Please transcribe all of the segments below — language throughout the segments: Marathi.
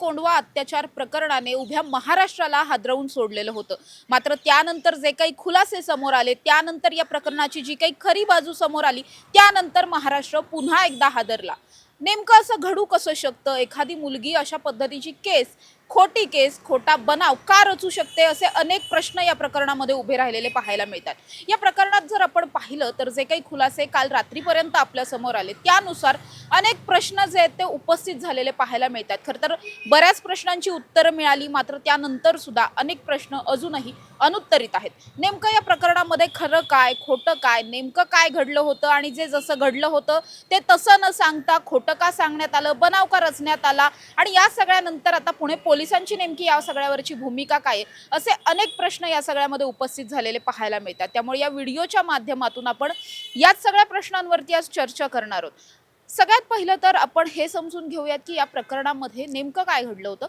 कोंडवा अत्याचार प्रकरणाने उभ्या महाराष्ट्राला हादरवून सोडलेलं होतं. मात्र त्यानंतर जे काही खुलासे समोर आले त्यानंतर या प्रकरणाची जी काही खरी बाजू समोर आली त्यानंतर महाराष्ट्र पुन्हा एकदा हादरला. नेमकं असं घडू कसं शकतं? एखादी मुलगी अशा पद्धतीची केस खोटी केस खोटा बनाव का रचू शकते असे अनेक प्रश्न या प्रकरणामध्ये उभे राहिलेले पाहायला मिळतात. या प्रकरणात जर आपण पाहिलं तर जे काही खुलासे काल रात्रीपर्यंत आपल्यासमोर आले त्यानुसार अनेक प्रश्न जे आहेत ते उपस्थित झालेले पाहायला मिळतात. खरं तर बऱ्याच प्रश्नांची उत्तरं मिळाली मात्र त्यानंतर सुद्धा अनेक प्रश्न अजूनही अनुत्तरित आहेत. नेमकं या प्रकरणामध्ये खरं काय खोटं काय नेमकं काय घडलं होतं आणि जे जसं घडलं होतं ते तसं न सांगता खोटं का सांगण्यात आलं बनाव का रचण्यात आला आणि या सगळ्यानंतर आता पुणे पोलिसांची नेमकी या सगळ्यावरची भूमिका काय आहे? असे अनेक प्रश्न या सगळ्यामध्ये उपस्थित झालेले पाहायला मिळतात. त्यामुळे या व्हिडिओच्या माध्यमातून आपण याच सगळ्या प्रश्नांवरती आज चर्चा करणार आहोत. सगळ्यात पहिलं तर आपण हे समजून घेऊयात की या प्रकरणामध्ये नेमकं काय घडलं होतं.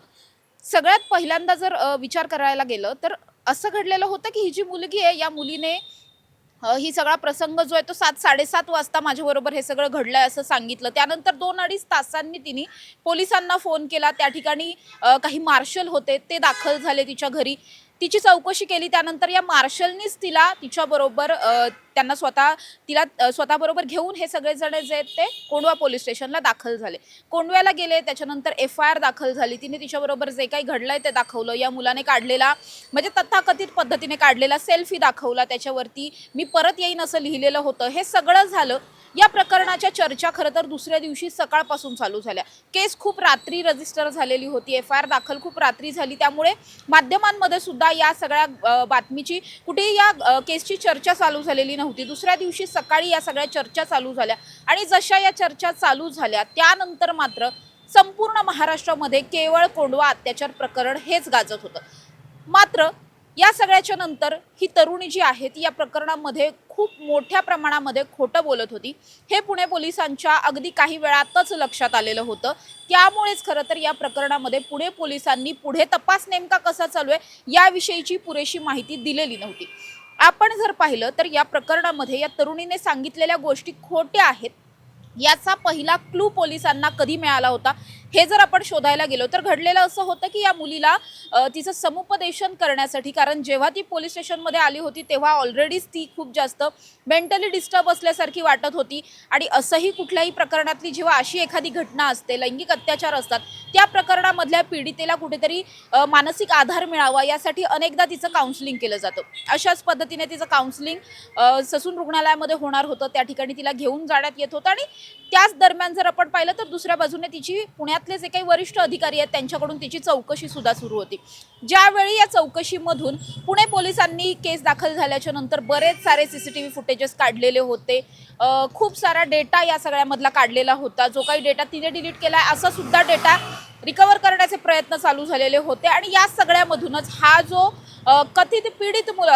सगळ्यात पहिल्यांदा जर विचार करायला गेलं तर असं घडलेलं होतं की ही जी मुलगी आहे या मुलीने ही सगळा प्रसंग जो आहे तो सात साडेसात वाजता माझ्याबरोबर हे सगळं घडलं आहे असं सांगितलं. त्यानंतर दोन अडीच तासांनी तिने पोलिसांना फोन केला. त्या ठिकाणी काही मार्शल होते ते दाखल झाले तिच्या घरी. तिची चौकशी केली. त्यानंतर या मार्शलनीच तिला तिच्याबरोबर त्यांना स्वतः तिला स्वतःबरोबर घेऊन हे सगळेजण जे आहेत ते कोंडवा पोलीस स्टेशनला दाखल झाले. कोंडव्याला गेले त्याच्यानंतर एफ आय आर दाखल झाली. तिने तिच्याबरोबर जे काही घडलंय ते दाखवलं. या मुलाने काढलेला म्हणजे तथाकथित पद्धतीने काढलेला सेल्फी दाखवला. त्याच्यावरती मी परत येईन असं लिहिलेलं होतं. हे सगळं झालं. या प्रकरणाच्या चर्चा खरं तर दुसऱ्या दिवशी सकाळपासून चालू झाल्या. केस खूप रात्री रजिस्टर झालेली होती. एफ आय आर दाखल खूप रात्री झाली. त्यामुळे माध्यमांमध्ये सुद्धा या सगळ्या बातमीची कुठेही या केसची चर्चा चालू झालेली नव्हती. दुसऱ्या दिवशी सकाळी या सगळ्या चर्चा चालू झाल्या. आणि जशा या चर्चा चालू झाल्या त्यानंतर मात्र संपूर्ण महाराष्ट्रामध्ये केवळ कोंडवा अत्याचार प्रकरण हेच गाजत होतं. मात्र या सगळ्याच्या नंतर ही तरुणी जी आहे ती या प्रकरणामध्ये खूप मोठ्या प्रमाणामध्ये खोटं बोलत होती. हे पुणे पोलिसांच्या अगदी काही वेळातच लक्षात आलेलं होतं. त्यामुळेच खरं तर या प्रकरणामध्ये पुणे पोलिसांनी पुढे तपास नेमका कसा चालू आहे याविषयीची पुरेशी माहिती दिलेली नव्हती. आपण जर पाहिलं तर या प्रकरणामध्ये या तरुणीने सांगितलेल्या गोष्टी खोट्या आहेत. याचा पहिला क्लू पोलिसांना कधी मिळाला होता? हे जर आपण शोधायला गेलो तर घडलेलं असं होतं की या मुलीला तिचं समुपदेशन करण्यासाठी कारण जेव्हा ती पोलीस स्टेशनमध्ये आली होती तेव्हा ऑलरेडीच ती खूप जास्त मेंटली डिस्टर्ब असल्यासारखी वाटत होती. आणि असंही कुठल्याही प्रकरणातली जेव्हा अशी एखादी घटना असते लैंगिक अत्याचार असतात त्या प्रकरणामधल्या पीडितेला कुठेतरी मानसिक आधार मिळावा यासाठी अनेकदा तिचं काउन्सिलिंग केलं जातं. अशाच पद्धतीने तिचं काउन्सिलिंग ससून रुग्णालयामध्ये होणार होतं. त्या ठिकाणी तिला घेऊन जाण्यात येत होतं. आणि त्याच दरम्यान जर आपण पाहिलं तर दुसऱ्या बाजूने तिची पुण्यात त्यातले जे काही वरिष्ठ अधिकारी आहेत त्यांच्याकडून तिची चौकशी सुद्धा सुरू होती. ज्यावेळी या चौकशीमधून पुणे पोलिसांनी केस दाखल झाल्याच्यानंतर बरेच सारे C C T V footages काढलेले होते. खूप सारा डेटा या सगळ्यामधला काढलेला होता. जो काही डेटा तिने डिलीट केला आहे असा सुद्धा डेटा रिकवर करण्याचे प्रयत्न चालू झालेले होते. आणि या सगळ्यामधूनच हा जो कथित पीडित मुल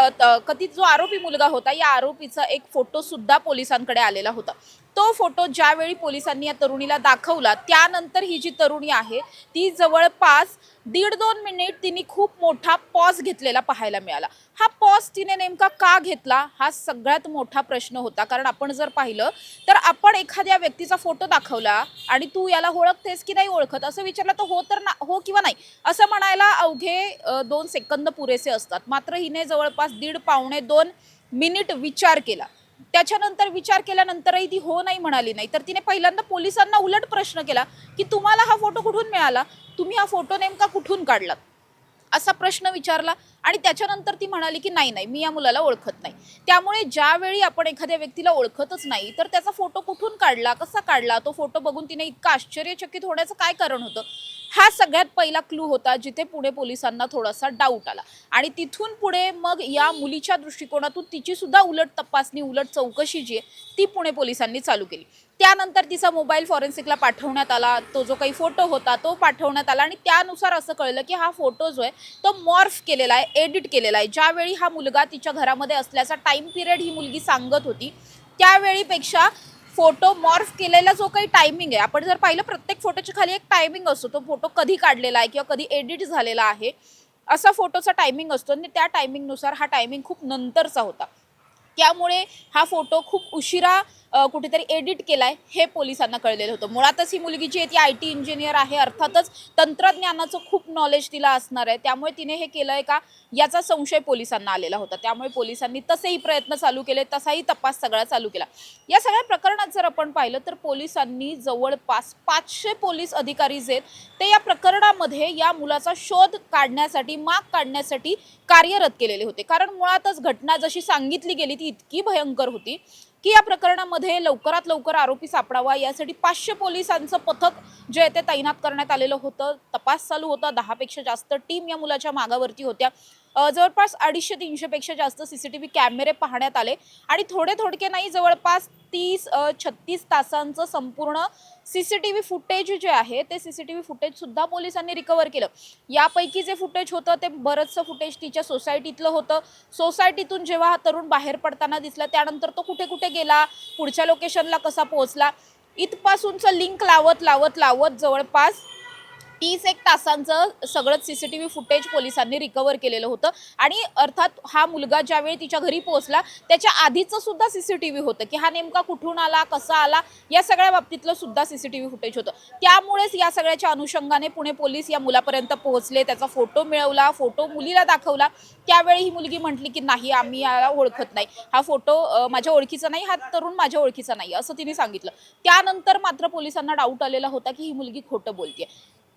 कथित जो आरोपी मुलगा होता या आरोपीचा एक फोटो सुद्धा पोलिसांकडे आलेला होता. तो फोटो ज्यावेळी पोलिसांनी या तरुणीला दाखवला त्यानंतर ही जी तरुणी आहे ती जवळपास दीड दोन मिनिट तिने खूप मोठा पॉज घेतलेला पाहायला मिळाला. हा पॉज तिने नेमका का घेतला हा सगळ्यात मोठा प्रश्न होता. कारण आपण जर पाहिलं तर आपण एखाद्या व्यक्तीचा फोटो दाखवला आणि तू याला ओळखतेस की नाही ओळखत असं विचारलं तर हो तर ना हो किंवा नाही असं म्हणायला अवघे दोन सेकंद पुरेसे असतात. मात्र हिने जवळपास दीड पावणे दोन मिनिट विचार केला. त्याच्यानंतर विचार केल्यानंतरही ती हो नाही म्हणाली नाही. तर तिने पहिल्यांदा पोलिसांना उलट प्रश्न केला की तुम्हाला हा फोटो कुठून मिळाला? तुम्ही हा फोटो नेमका कुठून काढलात? असा प्रश्न विचारला. आणि त्याच्यानंतर ती म्हणाली की नाही नाही मी या मुलाला ओळखत नाही. त्यामुळे ज्यावेळी आपण एखाद्या व्यक्तीला ओळखतच नाही तर त्याचा फोटो कुठून काढला कसा काढला तो फोटो बघून तिने इतका आश्चर्यचकित होण्याचं काय कारण होतं? हा सगळ्यात पहिला क्लू होता जिथे पुणे पोलिसांना थोडासा डाऊट आला. आणि तिथून पुढे मग या मुलीच्या दृष्टिकोनातून तिची सुद्धा उलट तपासणी उलट चौकशी जी आहे ती पुणे पोलिसांनी चालू केली. त्यानंतर तिचा मोबाईल फॉरेन्सिकला पाठवण्यात आला तो जो काही फोटो होता तो पाठवण्यात आला. आणि त्यानुसार असं कळलं की हा फोटो जो आहे तो मॉर्फ केलेला आहे. एडिट केलेला आहे. ज्यावेळी हा मुलगा तिच्या घरामध्ये असल्याचा टाईम पिरियड ही मुलगी सांगत होती त्यावेळीपेक्षा फोटो मॉर्फ केलेला जो काही टायमिंग आहे आपण जर पाहिलं प्रत्येक फोटोच्या खाली एक टायमिंग असतो. तो फोटो कधी काढलेला आहे किंवा कधी एडिट झालेला आहे असा फोटोचा टायमिंग असतो आणि त्या टायमिंगनुसार हा टायमिंग खूप नंतरचा होता. त्यामुळे हा फोटो खूप उशिरा कुठेतरी एडिट केलाय हे पोलिसांना कळलेलं होतं. मुळातच ही मुलगी जी आहे ती आय टी इंजिनियर आहे. अर्थातच तंत्रज्ञानाचं खूप नॉलेज तिला असणार आहे. त्यामुळे तिने हे केलंय का? याचा संशय पोलिसांना आलेला होता. त्यामुळे पोलिसांनी तसेही प्रयत्न चालू केले तसाही तपास सगळा चालू केला. या सगळ्या प्रकरणात जर आपण पाहिलं तर पोलिसांनी जवळपास पाचशे पोलीस अधिकारी जे आहेत ते या प्रकरणामध्ये या मुलाचा शोध काढण्यासाठी माग काढण्यासाठी कार्यरत केलेले होते. कारण मुळातच घटना जशी सांगितली गेली ती इतकी भयंकर होती. की या प्रकरणामध्ये लवकरात लवकर आरोपी सापडावा. यासाठी पाचशे पोलिसांचं पथक जे आहे ते तैनात करण्यात आलेलं होतं. तपास चालू होता. दहापेक्षा जास्त टीम या मुलाच्या मागावरती होत्या. जवळपास अडीचशे तीनशेपेक्षा जास्त सी सी टी व्ही कॅमेरे पाहण्यात आले. आणि थोडे थोडके नाही जवळपास तीस छत्तीस तासांचं संपूर्ण C C T V footage जे आहे ते सी सी टी व्ही फुटेजसुद्धा पोलिसांनी रिकवर केलं. यापैकी जे फुटेज होतं ते बरंचसं फुटेज तिच्या सोसायटीतलं होतं. सोसायटीतून जेव्हा हा तरुण बाहेर पडताना दिसला त्यानंतर तो कुठे कुठे गेला पुढच्या लोकेशनला कसा पोहोचला इथपासूनचं लिंक लावत लावत लावत जवळपास तीस एक तासांचं सगळंच C C T V footage पोलिसांनी रिकवर केलेलं होतं. आणि अर्थात हा मुलगा ज्यावेळी तिच्या घरी पोहोचला त्याच्या आधीचं सुद्धा सी सी टी व्ही होतं की हा नेमका कुठून आला कसा आला या सगळ्या बाबतीतलं सुद्धा C C T V footage होतं. त्यामुळेच या सगळ्याच्या अनुषंगाने पुणे पोलीस या मुलापर्यंत पोहोचले त्याचा फोटो मिळवला फोटो मुलीला दाखवला. त्यावेळी ही मुलगी म्हटली की नाही आम्ही याला ओळखत नाही. हा फोटो माझ्या ओळखीचा नाही हा तरुण माझ्या ओळखीचा नाही असं तिने सांगितलं. त्यानंतर मात्र पोलिसांना डाऊट आलेला होता की ही मुलगी खोटं बोलते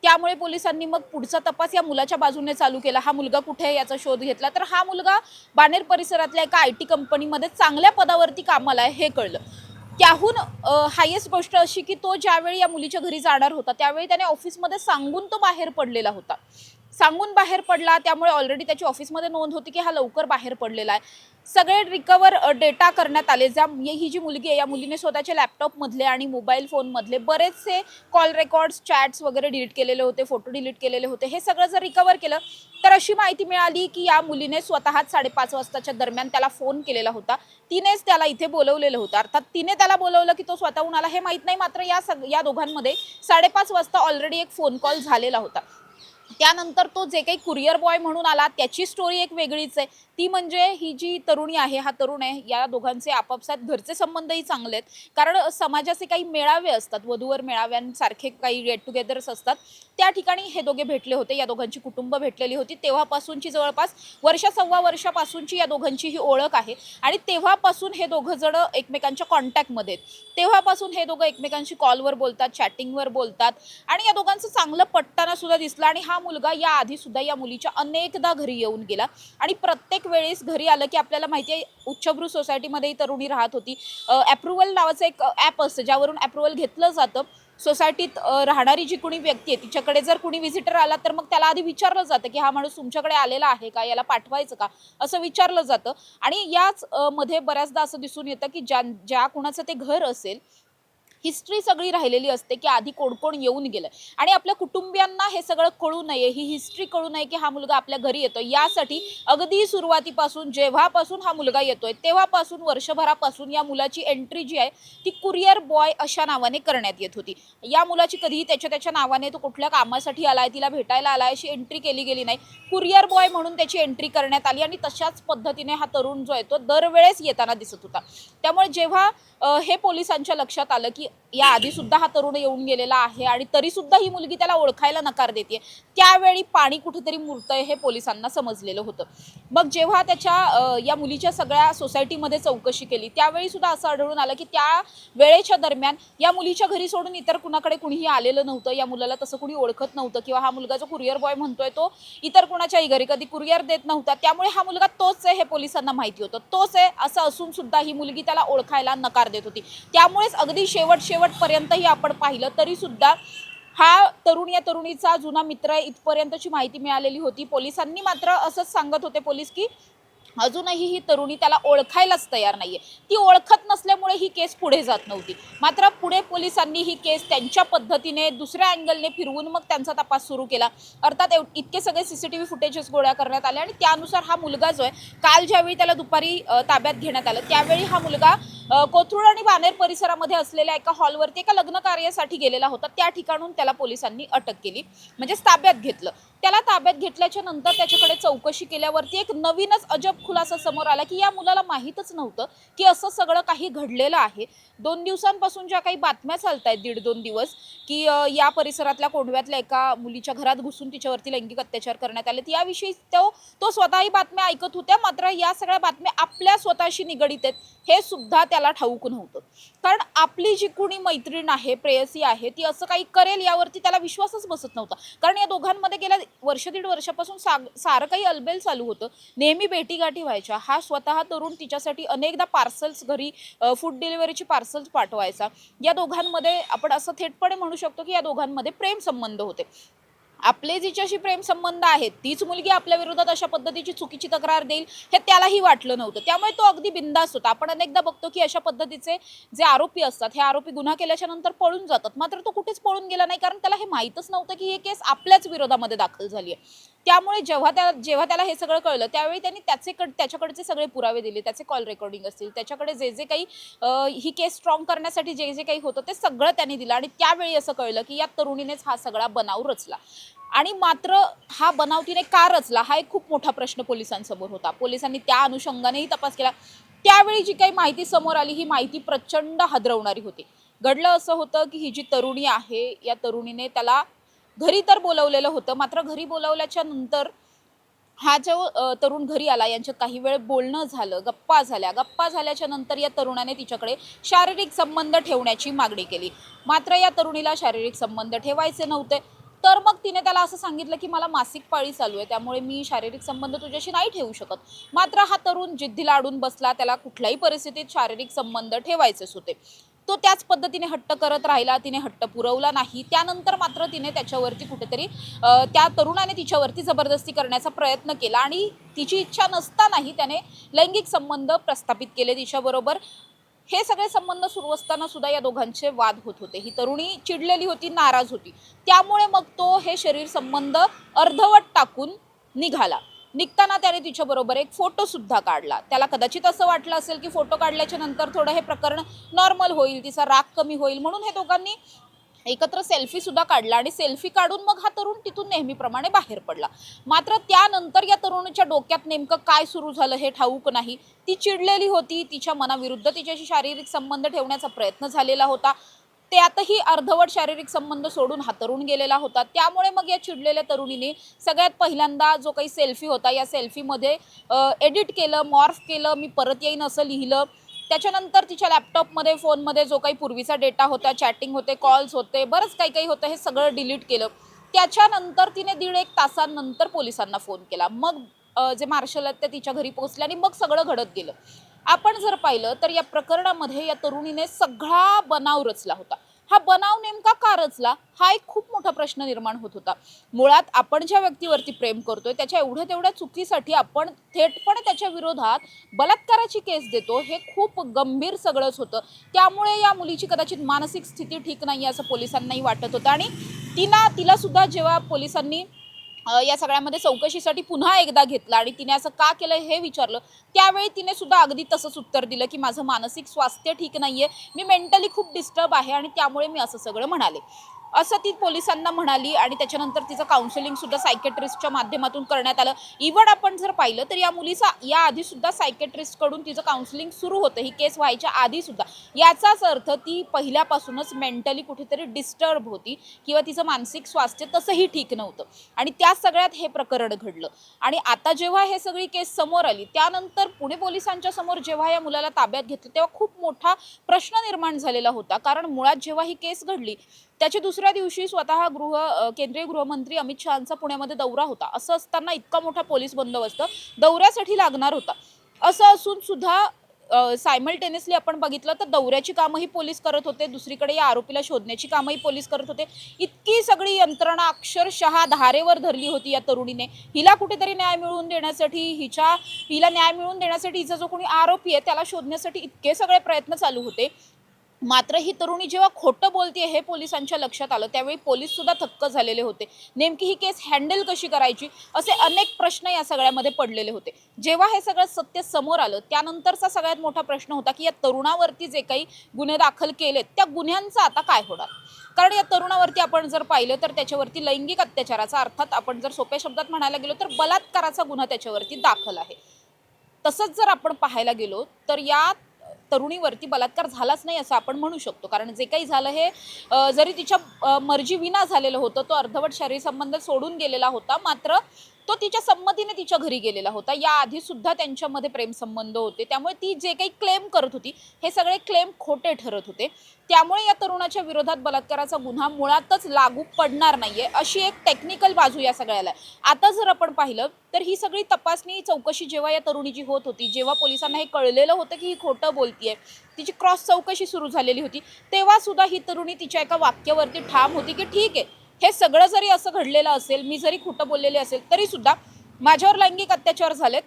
त्यामुळे पोलिसांनी मग पुढचा तपास या मुलाच्या बाजूने चालू केला. हा मुलगा कुठे आहे याचा शोध घेतला. तर हा मुलगा बाणेर परिसरातल्या एका आय टी कंपनीमध्ये चांगल्या पदावरती कामाला आहे हे कळलं. त्याहून हायेस्ट गोष्ट अशी की तो ज्यावेळी या मुलीच्या घरी जाणार होता त्यावेळी त्याने ऑफिसमध्ये सांगून तो बाहेर पडलेला होता. सांगून बाहेर पडला त्यामुळे ऑलरेडी त्याची ऑफिसमध्ये नोंद होती की हा लवकर बाहेर पडलेला आहे. सगळे रिकवर डेटा करण्यात आले. ज्या ही जी मुलगी आहे या मुलीने स्वतःच्या लॅपटॉपमधले आणि मोबाईल फोनमधले बरेचसे कॉल रेकॉर्ड्स चॅट्स वगैरे डिलीट केलेले होते फोटो डिलीट केलेले होते. हे सगळं जर रिकवर केलं तर अशी माहिती मिळाली की या मुलीने स्वतःच साडेपाच वाजताच्या दरम्यान त्याला फोन केलेला होता. तिनेच त्याला इथे बोलवलेलं होतं. अर्थात तिने त्याला बोलवलं की तो स्वतःहून आला हे माहीत नाही. मात्र या सग या दोघांमध्ये साडेपाच वाजता ऑलरेडी एक फोन कॉल झालेला होता. त्यानंतर तो जे काही कुरिअर बॉय म्हणून आला त्याची स्टोरी एक वेगळीच आहे. ती म्हणजे ही जी तरुणी आहे हा तरुण आहे या दोघांचे आपापसात घरचे संबंधही चांगले आहेत. कारण समाजाचे काही मेळावे असतात वधूवर मेळाव्यांसारखे काही गेट टुगेदर्स असतात. त्या ठिकाणी हे दोघे भेटले होते. या दोघांची कुटुंब भेटलेली होती. तेव्हापासूनची जवळपास वर्ष सव्वा वर्षापासूनची या दोघांची ही ओळख आहे. आणि तेव्हापासून हे दोघं जण एकमेकांच्या कॉन्टॅक्टमध्ये आहेत. तेव्हापासून हे दोघं एकमेकांशी कॉलवर बोलतात चॅटिंगवर बोलतात. आणि या दोघांचं चांगलं पटताना सुद्धा दिसलं. आणि हा मुलगा या आधी सुद्धा या मुलीच्या अनेकदा घरी येऊन गेला. आणि प्रत्येक वेळेस घरी आलं की आपल्याला माहिती आहे उच्चभ्रू सोसायटीमध्ये ही तरुणी राहत होती. ॲप्रुव्हल नावाचं एक ॲप असतं ज्यावरून ॲप्रुव्हल घेतलं जातं. सोसायटीत राहणारी जी कुणी व्यक्ती आहे तिच्याकडे जर कुणी व्हिजिटर आला तर मग त्याला आधी विचारलं जातं की हा माणूस तुमच्याकडे आलेला आहे का? याला पाठवायचं का? असं विचारलं जातं. आणि याच मध्ये बऱ्याचदा असं दिसून येतं की ज्या ज्या कुणाचं ते घर असेल हिस्ट्री सगळी राहिलेली असते की आधी कोण कोण येऊन गेलं. आणि आपल्या कुटुंबियांना हे सगळं कळू नये ही हिस्ट्री कळू नये की हा मुलगा आपल्या घरी येतो यासाठी अगदी सुरुवातीपासून जेव्हापासून हा मुलगा येतोय तेव्हापासून वर्षभरापासून या मुलाची एंट्री जी आहे ती कुरिअर बॉय अशा नावाने करण्यात येत होती. या मुलाची कधीही त्याच्या त्याच्या नावाने तो कुठल्या कामासाठी आलाय तिला भेटायला आलाय अशी एंट्री केली गेली नाही. कुरिअर बॉय म्हणून त्याची एंट्री करण्यात आली आणि तशाच पद्धतीने हा तरुण जो आहे तो दरवेळेस येताना दिसत होता. त्यामुळे जेव्हा हे पोलिसांच्या लक्षात आलं की या आधी सुद्धा हा तरुण येऊन गेलेला आहे आणि तरी सुद्धा ही मुलगी त्याला ओळखायला नकार देते. त्यावेळी पाणी कुठेतरी मुरतंय हे पोलिसांना समजलेलं होतं. मग जेव्हा त्याच्या या मुलीच्या सगळ्या सोसायटीमध्ये चौकशी केली त्यावेळी सुद्धा असं आढळून आलं की त्या वेळेच्या दरम्यान या मुलीच्या घरी सोडून इतर कुणाकडे कुणीही आलेलं नव्हतं. या मुलाला तसं कुणी ओळखत नव्हतं किंवा हा मुलगा जो कुरिअर बॉय म्हणतोय तो इतर कुणाच्याही घरी कधी कुरिअर देत नव्हता. त्यामुळे हा मुलगा तोच आहे हे पोलिसांना माहिती होतं. तोच आहे असं असून सुद्धा ही मुलगी त्याला ओळखायला नकार देत होती. त्यामुळेच अगदी शेवट शेवटपर्यंतही आपण पाहिलं तरी सुद्धा हा तरुण या तरुणीचा जुना मित्र आहे इथपर्यंतची माहिती मिळालेली होती. पोलिसांनी मात्र असंच सांगत होते पोलीस की अजूनही ही तरुणी त्याला ओळखायलाच तयार नाहीये. ती ओळखत नसल्यामुळे ही केस पुढे जात नव्हती. मात्र पुढे पोलिसांनी ही केस त्यांच्या पद्धतीने दुसऱ्या अँगलने फिरवून मग त्यांचा तपास सुरू केला. अर्थात एव- इतके सगळे सीसीटीव्ही फुटेजेस गोळा करण्यात आले आणि त्यानुसार हा मुलगा जो आहे काल ज्यावेळी त्याला दुपारी ताब्यात घेण्यात आलं त्यावेळी हा मुलगा कोथरूड आणि बानेर परिसरामध्ये असलेल्या एका हॉलवरती एका लग्न कार्यासाठी गेलेला होता. त्या ठिकाणून त्याला पोलिसांनी अटक केली म्हणजेच ताब्यात घेतलं. त्याला ताब्यात घेतल्याच्या नंतर त्याच्याकडे चौकशी केल्यावरती एक नवीनच अजब खुलासा समोर आला की या मुलाला माहीतच नव्हतं की असं सगळं काही घडलेलं आहे. दोन दिवसांपासून ज्या काही बातम्या चालत आहेत दीड दोन दिवस की या परिसरातल्या कोंडव्यातल्या एका मुलीच्या घरात घुसून तिच्यावरती लैंगिक अत्याचार करण्यात आले. याविषयी तो तो स्वतःही बातम्या ऐकत होत्या मात्र या सगळ्या बातम्या आपल्या स्वतःशी निगडीत आहेत हे सुद्धा त्याला ठाऊक नव्हतं. कारण आपली जी कुणी मैत्रीण आहे प्रेयसी आहे ती असं काही करेल यावरती त्याला विश्वासच बसत नव्हता. कारण या दोघांमध्ये गेल्या वर्ष दीड वर्षापासून साग सारं काही अलबेल चालू होतं. नेहमी तिच्यासाठी व्हायच्या हा स्वतः तरुण तिच्यासाठी अनेकदा पार्सल्स घरी फूड डिलिव्हरीची पार्सल्स पाठवायचा. या दोघांमध्ये आपण असं थेटपणे म्हणू शकतो की या दोघांमध्ये प्रेम संबंध होते. आपले जिच्याशी प्रेम संबंध आहेत तीच मुलगी आपल्या विरोधात अशा पद्धतीची चुकीची तक्रार देईल हे त्यालाही वाटलं नव्हतं. त्यामुळे तो अगदी बिंदास होता. आपण अनेकदा बघतो की अशा पद्धतीचे जे आरोपी असतात हे आरोपी गुन्हा केल्याच्यानंतर पळून जातात. मात्र तो कुठेच पळून गेला नाही कारण त्याला हे माहीतच नव्हतं की हे केस आपल्याच विरोधामध्ये दाखल झाली आहे. त्यामुळे जेव्हा त्या जेव्हा त्याला हे सगळं कळलं त्यावेळी त्यांनी त्याचे कड त्याच्याकडचे सगळे पुरावे दिले. त्याचे कॉल रेकॉर्डिंग असतील त्याच्याकडे जे जे काही ही केस स्ट्रॉंग करण्यासाठी जे जे काही होतं ते सगळं त्यांनी दिलं. आणि त्यावेळी असं कळलं की या तरुणीनेच हा सगळा बनाव रचला. आणि मात्र हा बनाव तिने का रचला हा एक खूप मोठा प्रश्न पोलिसांसमोर होता. पोलिसांनी त्या अनुषंगानेही तपास केला. त्यावेळी जी काही माहिती समोर आली ही माहिती प्रचंड हादरवणारी होती. घडलं असं होतं की ही जी तरुणी आहे या तरुणीने त्याला घरी तर बोलवलेलं होतं. मात्र घरी बोलवल्याच्या नंतर हा जो तरुण घरी आला यांच्यात काही वेळ बोलणं झालं गप्पा झाल्या. गप्पा झाल्याच्यानंतर या तरुणाने तिच्याकडे शारीरिक संबंध ठेवण्याची मागणी केली. मात्र या तरुणीला शारीरिक संबंध ठेवायचे नव्हते. तर मग तिने त्याला असं सांगितलं की मला मासिक पाळी चालू आहे त्यामुळे मी शारीरिक संबंध तुझ्याशी नाही ठेवू शकत. मात्र हा तरुण जिद्दीला अडून बसला. त्याला कुठल्याही परिस्थितीत शारीरिक संबंध ठेवायचेच होते. तो त्याच पद्धतीने हट्ट करत राहिला तिने हट्ट पुरवला नाही. त्यानंतर मात्र तिने त्याच्यावरती कुठेतरी त्या तरुणाने तिच्यावरती जबरदस्ती करण्याचा प्रयत्न केला आणि तिची इच्छा नसतानाही त्याने लैंगिक संबंध प्रस्थापित केले तिच्याबरोबर. हे सगळे संबंध सुरू असताना सुद्धा या दोघांचे वाद होत होते. ही तरुणी चिडलेली होती नाराज होती. त्यामुळे मग तो हे शरीर संबंध अर्धवट टाकून निघाला. निघताना त्याने तिच्याबरोबर एक फोटो सुद्धा काढला. त्याला कदाचित असं वाटलं असेल की फोटो काढल्याच्या नंतर थोडं हे प्रकरण नॉर्मल होईल तिचा राग कमी होईल म्हणून हे दोघांनी एकत्र सेल्फी सुद्धा काढला आणि सेल्फी काढून मग हा तरुण तिथून नेहमीप्रमाणे बाहेर पडला. मात्र त्यानंतर या तरुणीच्या डोक्यात नेमकं काय सुरू झालं हे ठाऊक नाही. ती चिडलेली होती तिच्या मनाविरुद्ध तिच्याशी शारीरिक संबंध ठेवण्याचा प्रयत्न झालेला होता. त्यातही अर्धवट शारीरिक संबंध सोडून हातरून गेलेला होता. त्यामुळे मग या चिडलेल्या तरुणीने सगळ्यात पहिल्यांदा जो काही सेल्फी होता या सेल्फीमध्ये एडिट केलं मॉर्फ केलं मी परत येईन असं लिहिलं. त्याच्यानंतर तिच्या लॅपटॉपमध्ये फोनमध्ये जो काही पूर्वीचा डेटा होता चॅटिंग होते कॉल्स होते बरंच काही काही होतं हे सगळं डिलीट केलं. त्याच्यानंतर तिने दीड एक तासांनंतर पोलिसांना फोन केला. मग जे मार्शल आहेत ते तिच्या घरी पोहोचले आणि मग सगळं घडत गेलं. आपण जर पाहिलं तर या प्रकरणामध्ये या तरुणीने सगळा बनाव रचला होता. हा बनाव नेमका का रचला? हा एक खूप मोठा प्रश्न निर्माण होत होता. मुळात आपण ज्या व्यक्तीवरती प्रेम करतोय त्याच्या एवढ्या तेवढ्या चुकीसाठी आपण थेटपणे त्याच्या विरोधात बलात्काराची केस देतो हे खूप गंभीर सगळंच होतं. त्यामुळे या मुलीची कदाचित मानसिक स्थिती ठीक नाही असं पोलिसांनाही वाटत होतं. आणि तिला तिला सुद्धा जेव्हा पोलिसांनी या सगळ्यामध्ये चौकशीसाठी पुन्हा एकदा घेतलं आणि तिने असं का केलं हे विचारलं. त्यावेळी तिने सुद्धा अगदी तसंच उत्तर दिलं की माझं मानसिक स्वास्थ्य ठीक नाहीये. मी मेंटली खूप डिस्टर्ब आहे आणि त्यामुळे मी असं सगळं म्हणाले. असं ती पोलिसांना म्हणाली आणि त्याच्यानंतर तिचं काउन्सिलिंग सुद्धा सायकेट्रिस्टच्या माध्यमातून करण्यात आलं. इव्हन आपण जर पाहिलं तर या मुलीचा या आधी सुद्धा सायकेट्रिस्टकडून तिचं काउन्सिलिंग सुरू होतं. ही केस व्हायच्या आधी सुद्धा. याचाच अर्थ ती पहिल्यापासूनच मेंटली कुठेतरी डिस्टर्ब होती किंवा तिचं मानसिक स्वास्थ्य तसंही ठीक नव्हतं. आणि त्या सगळ्यात हे प्रकरण घडलं. आणि आता जेव्हा हे सगळी केस समोर आली त्यानंतर पुणे पोलिसांच्या समोर जेव्हा या मुलाला ताब्यात घेतलं तेव्हा खूप मोठा प्रश्न निर्माण झालेला होता. कारण मुळात जेव्हा ही केस घडली त्याच्या दुसऱ्या दिवशी स्वतः गृह केंद्रीय गृहमंत्री अमित शहाचा पुण्यामध्ये दौरा होता. असं असताना इतका मोठा पोलीस बंदोबस्त दौऱ्यासाठी लागणार होता. असं असून सुद्धा सायमल्टेनियसली आपण बघितलं तर दौऱ्याची कामंही पोलीस करत होते. दुसरीकडे या आरोपीला शोधण्याची कामंही पोलीस करत होते. इतकी सगळी यंत्रणा अक्षरशः धारेवर धरली होती या तरुणीने. हिला कुठेतरी न्याय मिळवून देण्यासाठी हिच्या हिला न्याय मिळवून देण्यासाठी हिचा जो कोणी आरोपी आहे त्याला शोधण्यासाठी इतके सगळे प्रयत्न चालू होते. मात्र ही तरुणी जेव्हा खोटं बोलते हे पोलिसांच्या लक्षात आलं त्यावेळी पोलीस सुद्धा थक्क झालेले होते. नेमकी ही केस हँडल कशी करायची? असे अनेक प्रश्न या सगळ्यामध्ये पडलेले होते. जेव्हा हे सगळं सत्य समोर आलं त्यानंतरचा सगळ्यात मोठा प्रश्न होता की या तरुणावरती जे काही गुन्हे दाखल केलेत त्या गुन्ह्यांचा आता काय होणार? कारण या तरुणावरती आपण जर पाहिलं तर त्याच्यावरती लैंगिक अत्याचाराचा अर्थात आपण जर सोप्या शब्दात म्हणायला गेलो तर बलात्काराचा गुन्हा त्याच्यावरती दाखल आहे. तसंच जर आपण पाहायला गेलो तर या तरुणीवरती बलात्कार झालाच नाही असं आपण म्हणू शकतो. कारण जे काही झालं हे जरी तिच्या मर्जीविना झालेलं होतं तो अर्धवट शरीरसंबंध संबंध सोडून गेलेला होता. मात्र तो तिच्या संमतीने तिच्या घरी गेलेला होता. याआधी सुद्धा त्यांच्यामध्ये प्रेमसंबंध होते. त्यामुळे ती जे काही क्लेम करत होती हे सगळे क्लेम खोटे ठरत होते. त्यामुळे या तरुणाच्या विरोधात बलात्काराचा गुन्हा मुळातच लागू पडणार नाहीये अशी एक टेक्निकल बाजू या सगळ्याला आता जर आपण पाहिलं तर ही सगळी तपासणी चौकशी जेव्हा या तरुणीची होत होती जेव्हा पोलिसांना हे कळलेलं होतं की ही खोटं बोलतीये तिची क्रॉस चौकशी सुरू झालेली होती तेव्हा सुद्धा ही तरुणी तिच्या एका वाक्यावरती ठाम होती की ठीक आहे हे सगळं जरी असं घडलेलं असेल मी जरी खोटं बोललेले असेल तरी सुद्धा माझ्यावर लैंगिक अत्याचार झालेत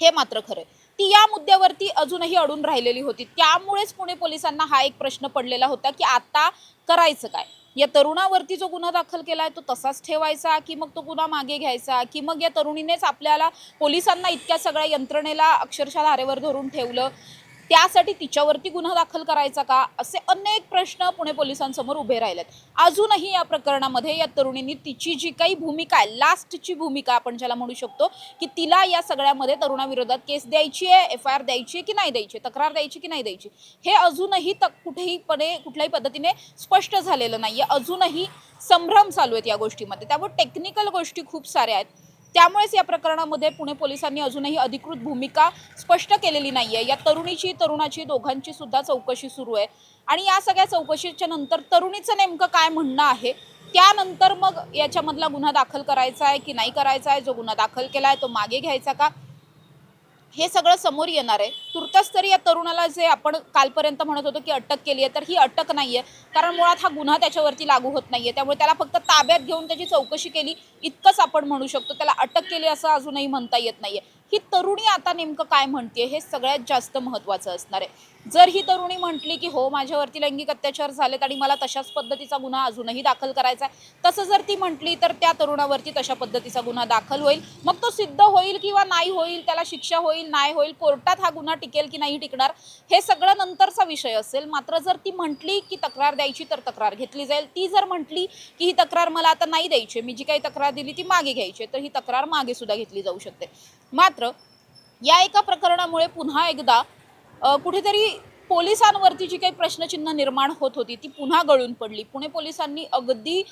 हे मात्र खरं आहे. ती या मुद्द्यावरती अजूनही अडून राहिलेली होती. त्यामुळेच पुणे पोलिसांना हा एक प्रश्न पडलेला होता की आता करायचं काय? या तरुणावरती जो गुन्हा दाखल केला आहे तो तसाच ठेवायचा की मग तो गुन्हा मागे घ्यायचा? की मग या तरुणीनेच आपल्याला पोलिसांना इतक्या सगळ्या यंत्रणेला अक्षरशः धारेवर धरून ठेवलं? त्यासाठी तिच्यावरती गुन्हा दाखल करायचा का? असे अनेक प्रश्न पुणे पोलिसांसमोर उभे राहिलेत. अजूनही या प्रकरणामध्ये या तरुणींनी तिची जी काही भूमिका आहे लास्टची भूमिका आपण ज्याला म्हणू शकतो की तिला या सगळ्यामध्ये तरुणाविरोधात केस द्यायची आहे एफ आय आर द्यायची आहे की नाही द्यायची तक्रार द्यायची की नाही द्यायची हे अजूनही तक कुठेहीपणे कुठल्याही पद्धतीने स्पष्ट झालेलं नाही आहे अजूनही संभ्रम चालू आहेत या गोष्टीमध्ये. त्यामुळे टेक्निकल गोष्टी खूप साऱ्या आहेत. त्यामुळेच या प्रकरणामध्ये पुणे पोलिसांनी अजूनही अधिकृत भूमिका स्पष्ट केलेली नाही आहे या तरुणीची तरुणाची दोघांची सुद्धा चौकशी सुरू आहे. आणि या सगळ्या चौकशीच्या नंतर तरुणीचं नेमकं काय म्हणणं आहे? त्यानंतर मग याच्यामधला गुन्हा दाखल करायचा आहे की नाही करायचा आहे? जो गुन्हा दाखल केला आहे तो मागे घ्यायचा का? हे सगळं समोर येणार आहे. तुर्तास तरी या तरुणाला जे आपण कालपर्यंत म्हणत होतो की अटक केली आहे तर ही अटक नाही आहे. कारण मुळात हा गुन्हा त्याच्यावरती लागू होत नाही आहे. त्यामुळे त्याला फक्त ताब्यात घेऊन त्याची चौकशी केली इतकंच आपण म्हणू शकतो. त्याला अटक केली असं अजूनही म्हणता येत नाही आहे. ही तरुणी आता नेमकं काय म्हणते हे सगळ्यात जास्त महत्त्वाचं असणार आहे. जर ही तरुणी म्हटली की हो माझ्यावरती लैंगिक अत्याचार झालेत आणि मला तशाच पद्धतीचा गुन्हा अजूनही दाखल करायचा आहे तसं जर ती म्हटली तर त्या तरुणावरती तशा पद्धतीचा गुन्हा दाखल होईल. मग तो सिद्ध होईल किंवा नाही होईल त्याला शिक्षा होईल नाही होईल कोर्टात हा गुन्हा टिकेल की नाही टिकणार हे सगळं नंतरचा विषय असेल. मात्र जर ती म्हटली की तक्रार द्यायची तर तक्रार घेतली जाईल. ती जर म्हटली की ही तक्रार मला आता नाही द्यायची मी जी काही तक्रार दिली ती मागे घ्यायची तर ही तक्रार मागे सुद्धा घेतली जाऊ शकते. मात्र या एका प्रकरणामुळे पुन्हा एकदा कुठेतरी पोलिसांवरती जी काही प्रश्नचिन्ह निर्माण होत होती ती पुन्हा गळून पडली. पुणे पोलिसांनी अगदी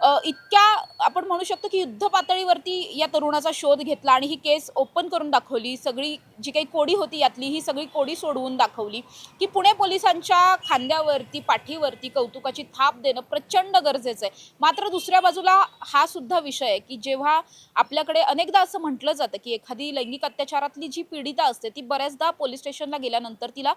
इतक्या आपण म्हणू शकतो की युद्ध पातळीवरती या तरुणाचा शोध घेतला आणि ही केस ओपन करून दाखवली. सगळी जी काही कोडी होती यातली ही सगळी कोडी सोडवून दाखवली की पुणे पोलिसांच्या खांद्यावरती पाठीवरती कौतुकाची थाप देणं प्रचंड गरजेचं आहे. मात्र दुसऱ्या बाजूला हा सुद्धा विषय आहे की जेव्हा आपल्याकडे अनेकदा असं म्हटलं जातं की एखादी लैंगिक अत्याचारातली जी पीडिता असते ती बऱ्याचदा पोलीस स्टेशनला गेल्यानंतर तिला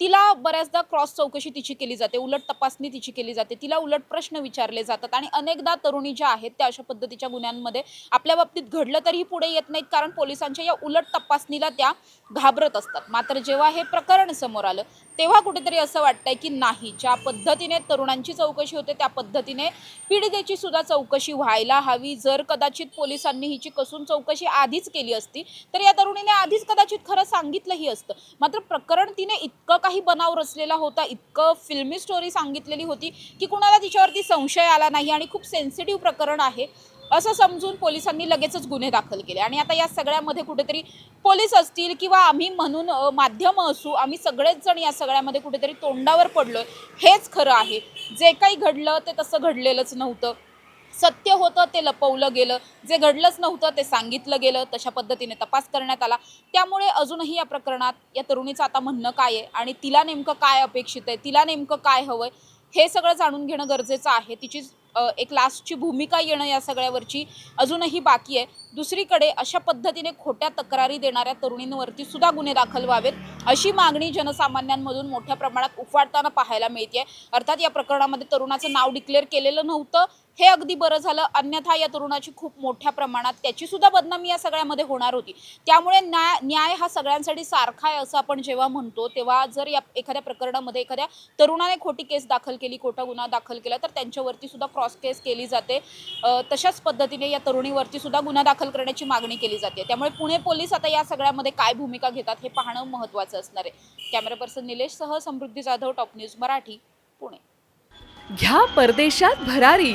तिला बऱ्याचदा क्रॉस चौकशी तिची केली जाते उलट तपासणी तिची केली जाते तिला उलट प्रश्न विचारले जातात आणि अनेकदा तरुणी ज्या आहेत त्या अशा पद्धतीच्या गुन्ह्यांमध्ये आपल्या बाबतीत घडलं तरीही पुढे येत नाहीत कारण पोलिसांच्या या उलट तपासणीला त्या घाबरत असतात. मात्र जेव्हा हे प्रकरण समोर आलं तेव्हा कुठेतरी असं वाटतंय की नाही ज्या पद्धतीने तरुणांची चौकशी होते त्या पद्धतीने पीडितेची सुद्धा चौकशी व्हायला हवी. जर कदाचित पोलिसांनी हिची कसून चौकशी आधीच केली असती तर या तरुणीने आधीच कदाचित खरं सांगितलंही असतं. मात्र प्रकरण तिने इतकं काही बनाव रचलेला होता. इतकं फिल्मी स्टोरी सांगितलेली होती की कुणाला तिच्यावरती संशय आला नाही आणि खूप सेन्सिटिव्ह प्रकरण आहे. असं समजून पोलिसांनी लगेचच गुन्हे दाखल केले. आणि आता या सगळ्यामध्ये कुठेतरी पोलीस असतील किंवा आम्ही म्हणून माध्यमं माध्यम असू आम्ही सगळेच जण या सगळ्यामध्ये कुठेतरी तोंडावर पडलोय हेच खरं आहे. जे काही घडलं ते तसं घडलेलंच नव्हतं. सत्य होतं ते लपवलं गेलं. जे घडलंच नव्हतं ते सांगितलं गेलं. तशा पद्धतीने तपास करण्यात आला. त्यामुळे अजूनही या प्रकरणात या तरुणीचं आता म्हणणं काय आहे आणि तिला नेमकं काय अपेक्षित आहे तिला नेमकं काय हवंय हे सगळं जाणून घेणं गरजेचं आहे. तिची एक लास्टची भूमिका येणं या सगळ्यावरची अजूनही बाकी आहे. दुसरीकडे अशा पद्धतीने खोट्या तक्रारी देणाऱ्या तरुणींवरती सुद्धा गुन्हे दाखल व्हावेत अशी मागणी जनसामान्यांमधून मोठ्या प्रमाणात उफाडताना पाहायला मिळते अर्थात या प्रकरणामध्ये तरुणाचं नाव डिक्लेअर केलेलं नव्हतं. हे अगदी बरं झालं. अन्यथा या तरुणाची खूप मोठ्या प्रमाणात त्याची सुद्धा बदनामी या सगळ्यामध्ये होणार होती. त्यामुळे न्याय न्याय हा सगळ्यांसाठी सारखा आहे असं आपण जेव्हा म्हणतो तेव्हा जर या एखाद्या प्रकरणामध्ये एखाद्या तरुणाने खोटी केस दाखल केली खोटा गुन्हा दाखल केला तर त्यांच्यावरती सुद्धा क्रॉस केस केली जाते. तशाच पद्धतीने या तरुणीवरती सुद्धा गुन्हा दाखल करण्याची मागणी केली जाते. त्यामुळे पुणे पोलीस आता या सगळ्यामध्ये काय भूमिका घेतात हे पाहणं महत्त्वाचं असणार आहे. कॅमेरा पर्सन निलेशसह समृद्धी जाधव टॉप न्यूज मराठी पुणे. घ्या परदेशात भरारी.